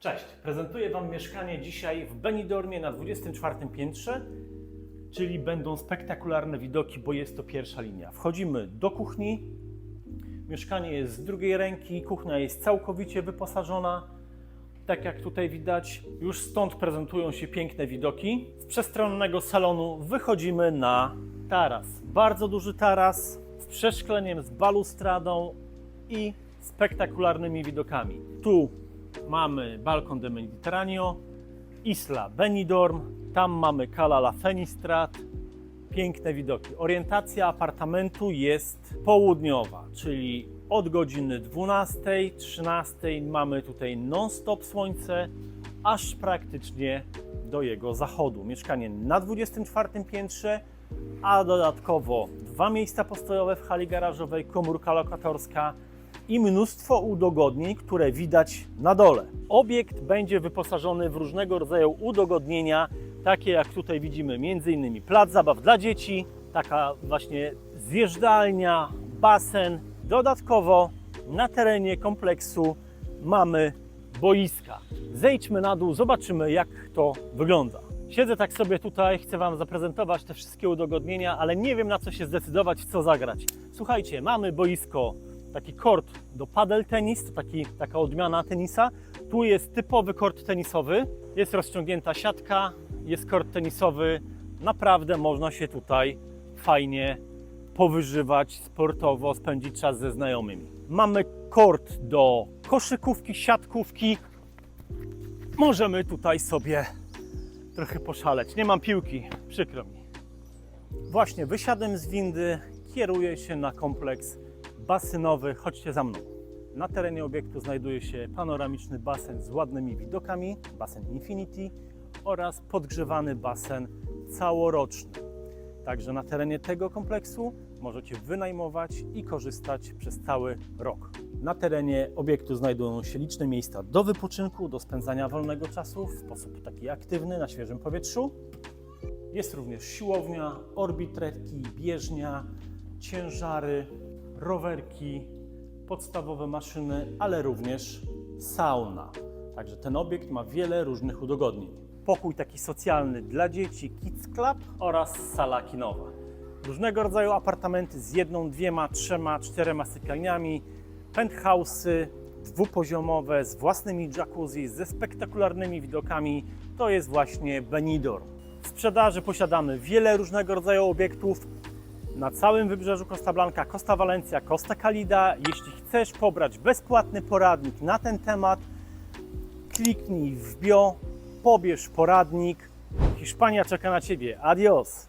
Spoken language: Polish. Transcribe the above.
Cześć, prezentuję Wam mieszkanie dzisiaj w Benidormie na 24 piętrze, czyli będą spektakularne widoki, bo jest to pierwsza linia. Wchodzimy do kuchni, mieszkanie jest z drugiej ręki, kuchnia jest całkowicie wyposażona. Tak jak tutaj widać, już stąd prezentują się piękne widoki. Z przestronnego salonu wychodzimy na taras. Bardzo duży taras z przeszkleniem, z balustradą i spektakularnymi widokami. Tu mamy balkon de Mediterraneo, Isla Benidorm, tam mamy Cala La Fenistrat, piękne widoki. Orientacja apartamentu jest południowa, czyli od godziny 12, 13 mamy tutaj non-stop słońce, aż praktycznie do jego zachodu. Mieszkanie na 24 piętrze, a dodatkowo dwa miejsca postojowe w hali garażowej, komórka lokatorska i mnóstwo udogodnień, które widać na dole. Obiekt będzie wyposażony w różnego rodzaju udogodnienia, takie jak tutaj widzimy, m.in. plac zabaw dla dzieci, taka właśnie zjeżdżalnia, basen. Dodatkowo na terenie kompleksu mamy boiska. Zejdźmy na dół, zobaczymy jak to wygląda. Siedzę tak sobie tutaj, chcę Wam zaprezentować te wszystkie udogodnienia, ale nie wiem na co się zdecydować, w co zagrać. Słuchajcie, mamy boisko, taki kort do padel tenis, to taki, taka odmiana tenisa. Tu jest typowy kort tenisowy, jest rozciągnięta siatka, jest kort tenisowy. Naprawdę można się tutaj fajnie powyżywać sportowo, spędzić czas ze znajomymi. Mamy kort do koszykówki, siatkówki. Możemy tutaj sobie trochę poszaleć. Nie mam piłki, przykro mi. Właśnie wysiadłem z windy, kieruję się na kompleks basenowy. Chodźcie za mną. Na terenie obiektu znajduje się panoramiczny basen z ładnymi widokami, basen Infinity oraz podgrzewany basen całoroczny. Także na terenie tego kompleksu możecie wynajmować i korzystać przez cały rok. Na terenie obiektu znajdują się liczne miejsca do wypoczynku, do spędzania wolnego czasu w sposób taki aktywny, na świeżym powietrzu. Jest również siłownia, orbitreki, bieżnia, ciężary, rowerki, podstawowe maszyny, ale również sauna. Także ten obiekt ma wiele różnych udogodnień. Pokój taki socjalny dla dzieci, Kids Club oraz sala kinowa. Różnego rodzaju apartamenty z jedną, dwiema, trzema, czterema sypialniami, penthouse'y dwupoziomowe z własnymi jacuzzi, ze spektakularnymi widokami. To jest właśnie Benidorm. W sprzedaży posiadamy wiele różnego rodzaju obiektów, na całym wybrzeżu Costa Blanca, Costa Valencia, Costa Calida. Jeśli chcesz pobrać bezpłatny poradnik na ten temat, kliknij w bio, pobierz poradnik. Hiszpania czeka na Ciebie. Adios!